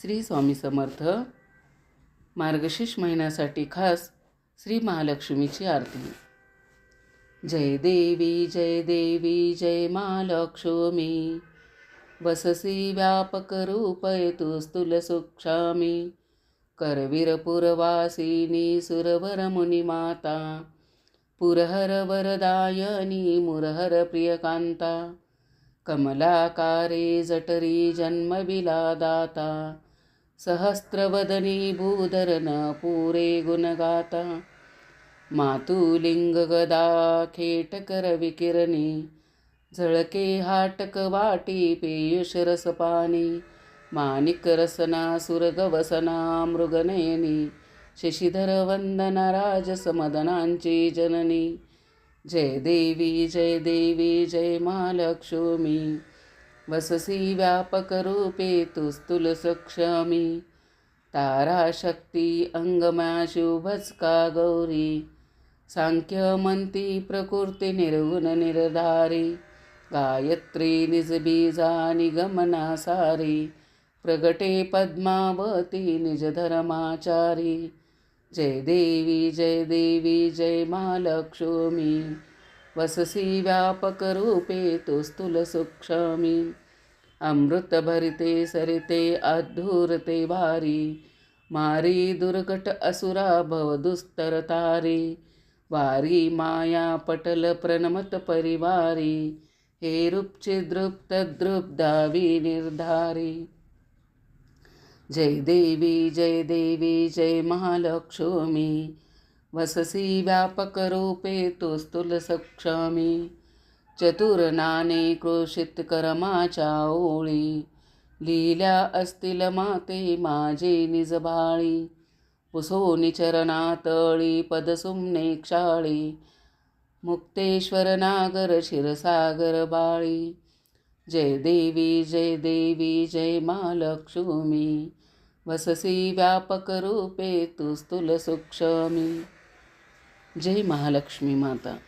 श्री स्वामी समर्थ. मार्गशीर्ष महिन्यासाठी खास श्री महालक्ष्मीची आरती. जय देवी जय देवी जय महालक्ष्मी. वससी व्यापक रूपय तुस्तुल सुक्षामी. करवीरपुरवासिनी सुरवर मुनिमाता. पुरहर वरदायनी मुरहर प्रियकांता. कमलाकारे जटरी जन्मविलादाता. सहस्रवदनी भूधरन पुरे गुणगाता मातुलिंग गदा खेटकर विकिरणी झळके हाटक वाटी पेयुष रसपानी माणिक रसना सुरगवसना मृगनयनी शशिधर वंदना राजसमदनांची जननी। जय देवी जय देवी जय महालक्ष्मी वससी व्यापक रूपे तुस्तुल सक्षमी ताराशक्ती अंगमा शुभस्का गौरी सांख्यमंती प्रकृती निर्गुण निर्धारी गायत्री निजबीजा निगमना सारी प्रगटे पद्मावती निजधर्माचारी। जय देवी जय देवी जय महालक्ष्मी वससी व्यापक रूपे तुस्तुल अमृतभरिते सरिते अधूरते भारी मारी दुर्घट असुरा भव दुस्तरतारी वारी माया पटल प्रणमत परिवारी। हे रूपचिद्रुप तद्रुप दावी निर्धारी। जय देवी जय देवी जय महालक्ष्मी। वससी व्यापक रूपे तुस्तुल सक्षमी चतुर्नाने क्रोशित करमाच्या ओळी। लिहिल्या असतील माते माझे निजबाळी पुसोनी चरणातळी पदसुमने क्षाळी। मुक्तेश्वर नागर क्षीरसागर बाळी। जय देवी जय देवी जय महालक्ष्मी वससी व्यापक रूपे तुस्तुल सूक्षमी जय महालक्ष्मी माता.